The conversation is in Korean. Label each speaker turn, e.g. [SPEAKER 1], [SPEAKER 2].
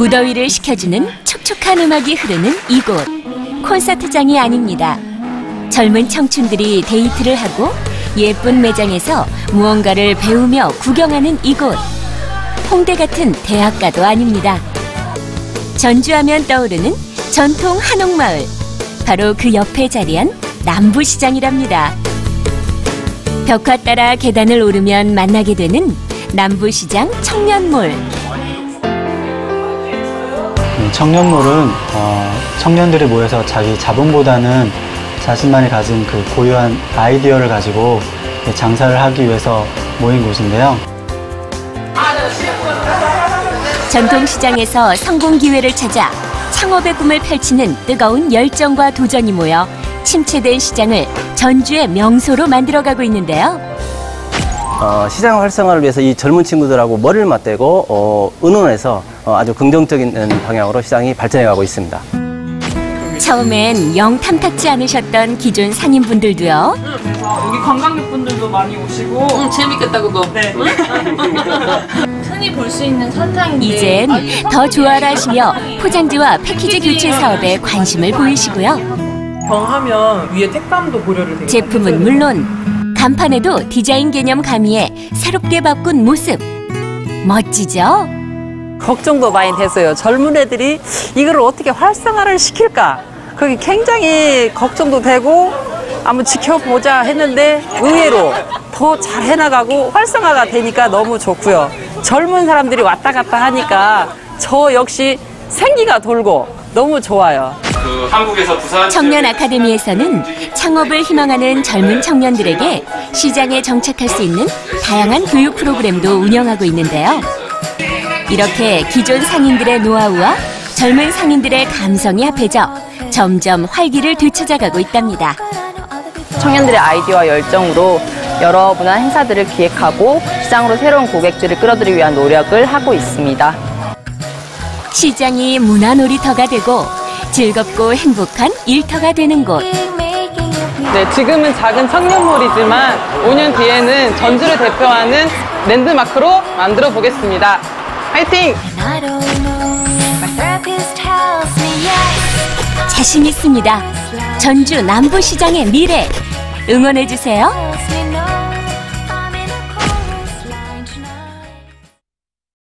[SPEAKER 1] 무더위를 식혀주는 촉촉한 음악이 흐르는 이곳 콘서트장이 아닙니다. 젊은 청춘들이 데이트를 하고 예쁜 매장에서 무언가를 배우며 구경하는 이곳 홍대 같은 대학가도 아닙니다. 전주하면 떠오르는 전통 한옥마을 바로 그 옆에 자리한 남부시장이랍니다. 벽화 따라 계단을 오르면 만나게 되는 남부시장 청년몰.
[SPEAKER 2] 이 청년몰은 어, 청년들이 모여서 자기 자본보다는 자신만이 가진 그 고유한 아이디어를 가지고 장사를 하기 위해서 모인 곳인데요.
[SPEAKER 1] 전통시장에서 성공 기회를 찾아 창업의 꿈을 펼치는 뜨거운 열정과 도전이 모여 침체된 시장을 전주의 명소로 만들어가고 있는데요.
[SPEAKER 3] 어, 시장 활성화를 위해서 이 젊은 친구들하고 머리를 맞대고 어, 의논해서 어, 아주 긍정적인 방향으로 시장이 발전해가고 있습니다.
[SPEAKER 1] 처음엔 영 탐탁지 않으셨던 기존 상인분들도요.
[SPEAKER 4] 여기 관광객분들도 많이 오시고
[SPEAKER 5] 응, 재밌겠다 그거.
[SPEAKER 4] 네.
[SPEAKER 5] 흔히 볼 수 있는 선상인데
[SPEAKER 1] 이젠
[SPEAKER 5] 아,
[SPEAKER 1] 더 좋아라 하시며 포장지와 패키지 교체 사업에 관심을 보이시고요.
[SPEAKER 4] 병하면 위에 택감도 고려를
[SPEAKER 1] 제품은 물론 간판에도 디자인 개념 가미해 새롭게 바꾼 모습. 멋지죠?
[SPEAKER 6] 걱정도 많이 됐어요. 젊은 애들이 이걸 어떻게 활성화를 시킬까? 그게 굉장히 걱정도 되고 한번 지켜보자 했는데 의외로 더 잘 해나가고 활성화가 되니까 너무 좋고요. 젊은 사람들이 왔다 갔다 하니까 저 역시 생기가 돌고 너무 좋아요.
[SPEAKER 7] 그 한국에서 부산
[SPEAKER 1] 청년 아카데미에서는 창업을 희망하는 젊은 청년들에게 시장에 정착할 수 있는 다양한 교육 프로그램도 운영하고 있는데요. 이렇게 기존 상인들의 노하우와 젊은 상인들의 감성이 합해져 점점 활기를 되찾아가고 있답니다.
[SPEAKER 8] 청년들의 아이디어와 열정으로 여러 문화 행사들을 기획하고 시장으로 새로운 고객들을 끌어들이기 위한 노력을 하고 있습니다.
[SPEAKER 1] 시장이 문화 놀이터가 되고 즐겁고 행복한 일터가 되는 곳.
[SPEAKER 6] 네, 지금은 작은 청년몰이지만 5년 뒤에는 전주를 대표하는 랜드마크로 만들어 보겠습니다. 화이팅!
[SPEAKER 1] 자신 있습니다. 전주 남부시장의 미래 응원해 주세요.